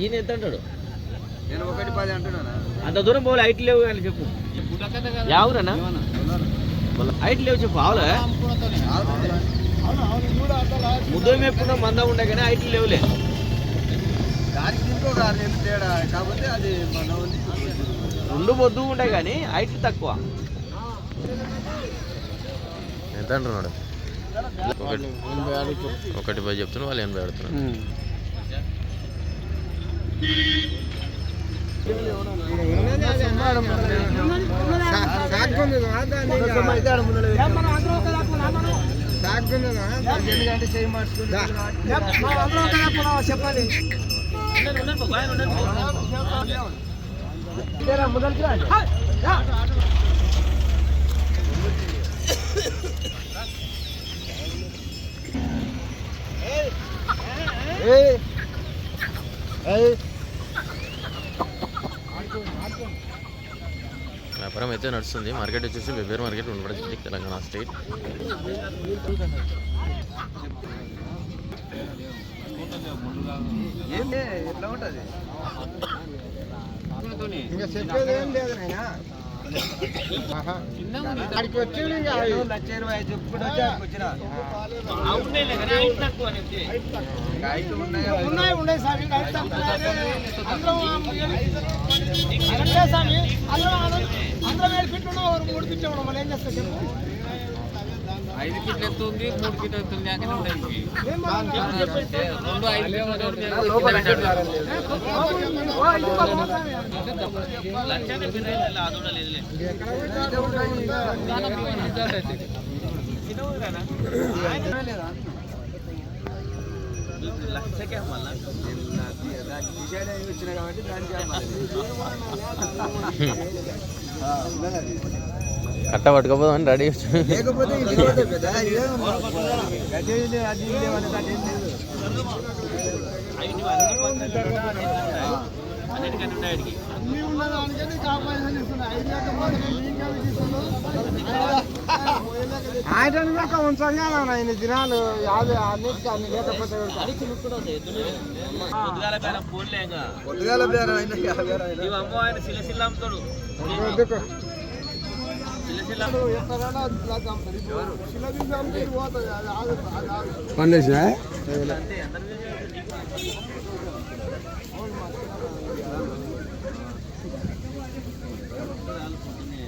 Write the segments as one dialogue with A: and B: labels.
A: ఈయన ఎంత అంటాడు?
B: నేను ఒకటి పది అంటున్నానా?
A: అంత దూరం పోలే హైట్ లేవు కానీ చెప్పు. యావురన్నా హైట్ లేవు చెప్పు ఆవులే? ముద్దు మేపుకున్న మంద ఉండే కానీ హైట్ లేవులే.
B: దానికి తేడా? కాకపోతే అది మన
A: రెండు బొద్దు ఉంటాయి కానీ హైట్ తక్కువ.
C: ఎంత అంటున్నాడు? ఒకటి ఒకటి పది చెప్తున్నా వాళ్ళు ఎనభై ఆడుతున్నారు.
B: ఎందుకంటే చేయి
C: వ్యాపారం అయితే నడుస్తుంది. మార్కెట్ వచ్చేసి వెవ్వేరు మార్కెట్ ఉండబడి డిస్ట్రిక్ట్ తెలంగాణ స్టేట్.
B: ఉన్నాయి.
D: ఉన్నాయి ఉన్నాయి స్వామి ఏడు ఫీట్లు ఒక మూడు ఫీట్లు మళ్ళీ ఏం చేస్తాం చెప్పు
E: ఐదు ఫీట్లు ఎత్తు ఉంది మూడు ఫీట్లు ఎత్తు ఉంది అక్కడ ఉండేది
D: ఏం మాట్లాడుతున్నావు?
E: రెండు ఐదు
D: స్వామి.
A: లక్షకే మళ్ళా
B: దానికి డిసైడ్ అయ్యి వచ్చిన కాబట్టి దానికి అమ్మాలి.
C: కట్ట రెడీ
B: లేకపోతే.
A: అన్నిటికన్నా.
D: అన్నీ ఉన్నదానికే నీకు ఆ పైసలు. ఐదు? ఆయన ఉంచాలి కదా ఆయన దినాలు యాభై అన్నిటికీ అన్ని లేకపోతే
A: పొద్దుగాల అమ్మో ఆయన సిలసిల్ల అమ్ముతాడు.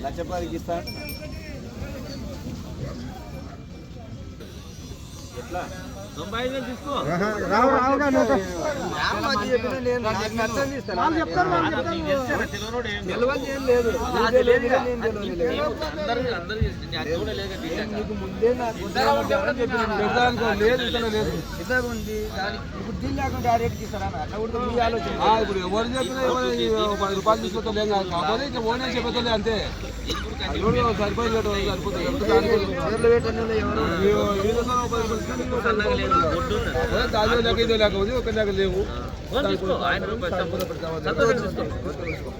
B: లక్ష పదికి ఇస్తా
A: లేదు.
B: లేదు
A: లేదు
B: లేదు.
A: లేదు
B: లేదు లేదు ఇప్పుడు
F: ఎవరు చెప్పినా పది రూపాయలు కాకపోతే ఇంకా ఓనే అంతే సరిపోతుంది ఎంత దానికి
B: చీరలు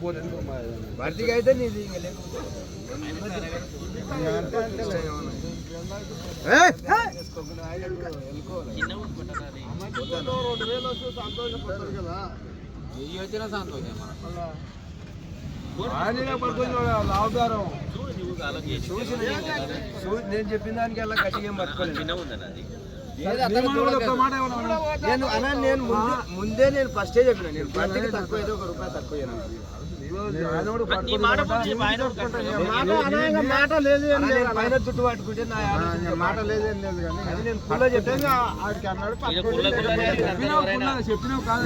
A: ఫోన్
B: భర్తీకి అయితే నీది ఇంకా లేకపోతే
D: రెండు వేలు వస్తే సంతోషపడతారు కదా
E: వెయ్యి వచ్చినా సంతోషం
F: లాభదారం
B: చూ- నేను చెప్పిన దానికి అలా గట్టిగా ఏం పట్టుకోలేదు నేను నేను ముందే నేను ఫస్టే చెప్పిన నేను భర్తీకి తక్కువ అయితే ఒక రూపాయి తక్కువ
A: మాట
D: లేదు
B: పైన చుట్టూ పట్టుకుంటే నా
D: మాట లేదు ఏం లేదు కానీ
B: అది నేను చెప్పాను.
D: ఆడికి అన్నాడు
F: చెప్పినావు. పుల్ల, చెప్పినావు కాదు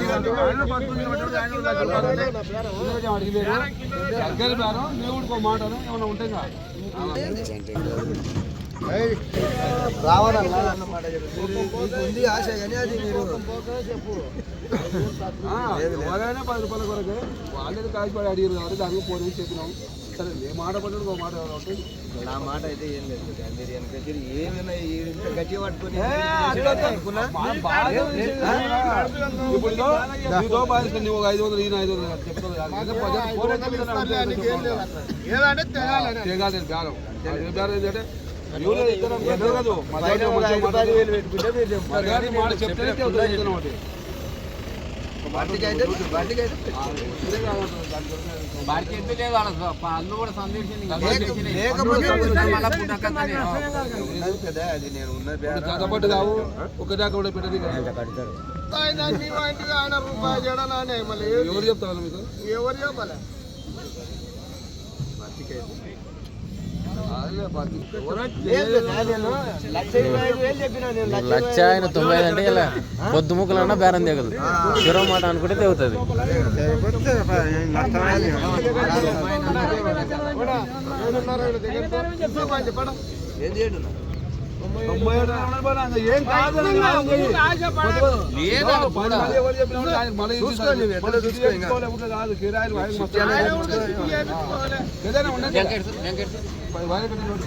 F: దేవుడికి ఇంకా.
B: రావాలన్నా అన్నమాట ఉంది ఆశ కానీ అది మీరు
F: ఎవరైనా పది రూపాయల కొరకే వాళ్ళని కాసిపడి అడిగారు కాబట్టి దానికి ఫోన్ చేసి చెప్పినాం సరే ఏ మాట పడ్డాడు ఒక మాట ఉంటుంది
B: నా మాట అయితే ఏం లేదు మీరు వెనక తిరిగి ఏమైనా పట్టుకొని?
F: ఇప్పుడు నీతో బాధిస్తుంది నువ్వు ఒక ఐదు వందలు ఈయన ఐదు వందలు చెప్తాను తెగాలి బేరం ఏ బేరం ఏంటంటే ఎవరు ఇద్దరు కాదు మా దగ్గర
B: ఒక
E: అల్లు కూడా సందేశం
B: లేక- లేకపోతే
E: మళ్ళా పుట్ట కథనే.
B: ఉన్నది కదా అది నేను ఉన్న
F: ఇప్పుడు చదవబట్టి కావు ఒక దాకా కూడా పెట్టదు ఎవరు చెప్తారు మీకు?
D: ఎవరు చెప్పాలి?
B: లక్ష
C: ఆయన తొంభై అంటే ఇలా పొద్దు ముక్కలు అన్నా బేరం దిగదు చిరో మాట అనుకుంటే దిగుతుంది
B: ఏం చేయడు?
F: కాదు అని కాదు పోయి.
E: లేదా
F: ఓ, పది మంది ఎవరు చెప్పినా కూడా ఆయన మళ్ళీ
B: చూసుకో
F: ఇంటికి
B: నువ్వు ఎట్లా చూసుకో ఇంకా.
F: తీసుకోలేకపోతే కాదు కిరాయిలు వాయిదా మస్తు ఏదైనా ఉండదు పది వాయిదా పెట్టి నోటి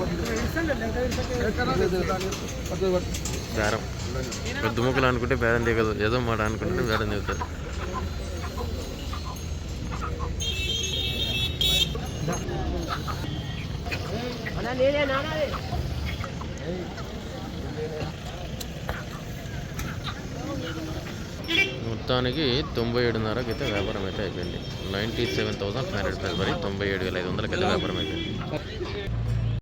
F: పట్టుకో. పట్టుకో.
C: బేరం పొద్దు ముక్కలు అనుకుంటే బేరం దిగదు ఏదో మాట అనుకుంటే బేరం దిగుతుంది మొత్తానికి తొంభై ఏడున్నరకి అయితే వ్యాపారం అయితే అయిపోయింది. Ninety seven thousand five hundred five మరి తొంభై ఏడు వేల ఐదు వందలకి అయితే వ్యాపారం అయిపోయింది.